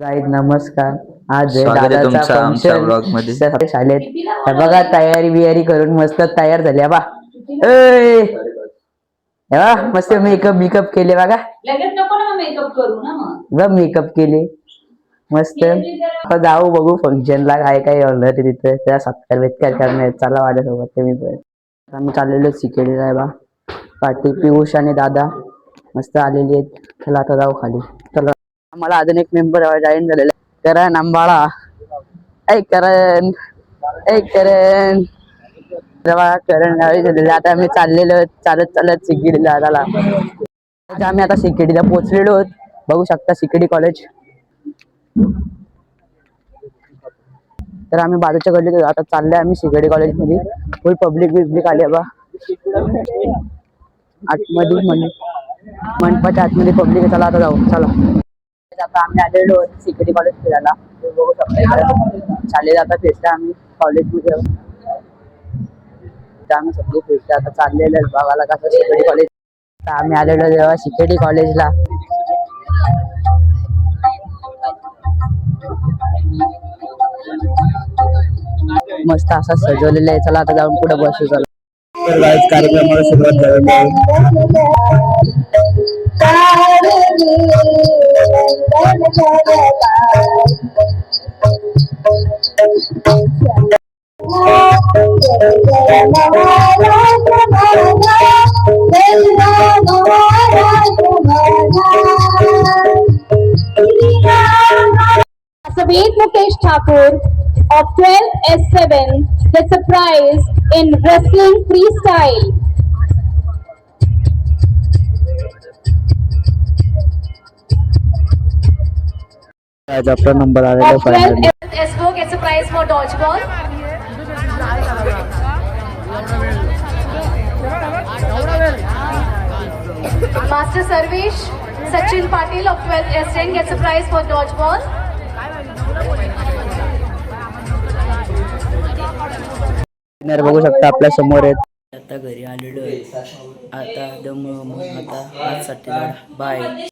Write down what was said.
Guys नमस्कार. आज आहे स्वागत आहे दादाचा तुमचं आमच्या function. vlog मध्ये. स- शाळेत. हे बघा तयारी बियारी करून मस्त तयार झाली. बा. ए हे बा, मस्त मेकअप बिकअप केले बघा. लगेच नको ना मेकअप करू ना मग. बघ मेकअप केले. मस्त. आता जाऊ बघू फंक्शनला काय काय ऑर्डर तिथे. त्या सत्कार वेत्कार करणार? चला माझ्यासोबत मी पण. आता आम्ही चाललेलो सिकेडीला आहे बा. पाठी पियुष आणि दादा मस्त आलेली आहेत. चला आता जाऊ खाली. चला. मला अजून एक मेंबर जॉईन झालेला आहे. करण आंबाळा ऐ करण. ऐ करण. करण गावी झालेले आता आम्ही चाललेलो चालत चालत सिकेडीला आला. आम्ही आता सिकेडीला पोहोचलेलो आहोत. बघू शकता सिकेडी कॉलेज तर आम्ही बाजूच्या गल्लीत आता चालले आम्ही शिकडी कॉलेजमध्ये. फुल पब्लिक बिब्लिक आली बा. आतमध्ये म्हण मंडपाच्या आतमध्ये पब्लिक चला आता जाऊ. चला. आता आम्ही आलेलो सिक्युरिटी कॉलेज फिरायला. बघू शकता इकडे. चालले जाता फिरता आम्ही कॉलेजमध्ये आम्ही सगळे फिरतो आता चाललेलो आहे. बघायला कसं सिक्युरिटी कॉलेज आम्ही आलेलो जेव्हा सिक्युरिटी कॉलेजला मस्त असा सजवलेला आहे. चला आता जाऊन पुढे बसू चला. कार्यक्रमाला सुरुवात झालेली आहे. Sabir Mukesh Thakur of 12S7 gets a prize in wrestling freestyle. आज आपला नंबर आलेला आहे Of finally 12S4 gets a prize for dodgeball. Master Sarvesh Sachin Patil of 12S10 gets a prize for dodgeball. Winner बघू शकता आपल्यासमोर आहेत आता घरी आलेलो आहे आता दम आता आजसाठी बाय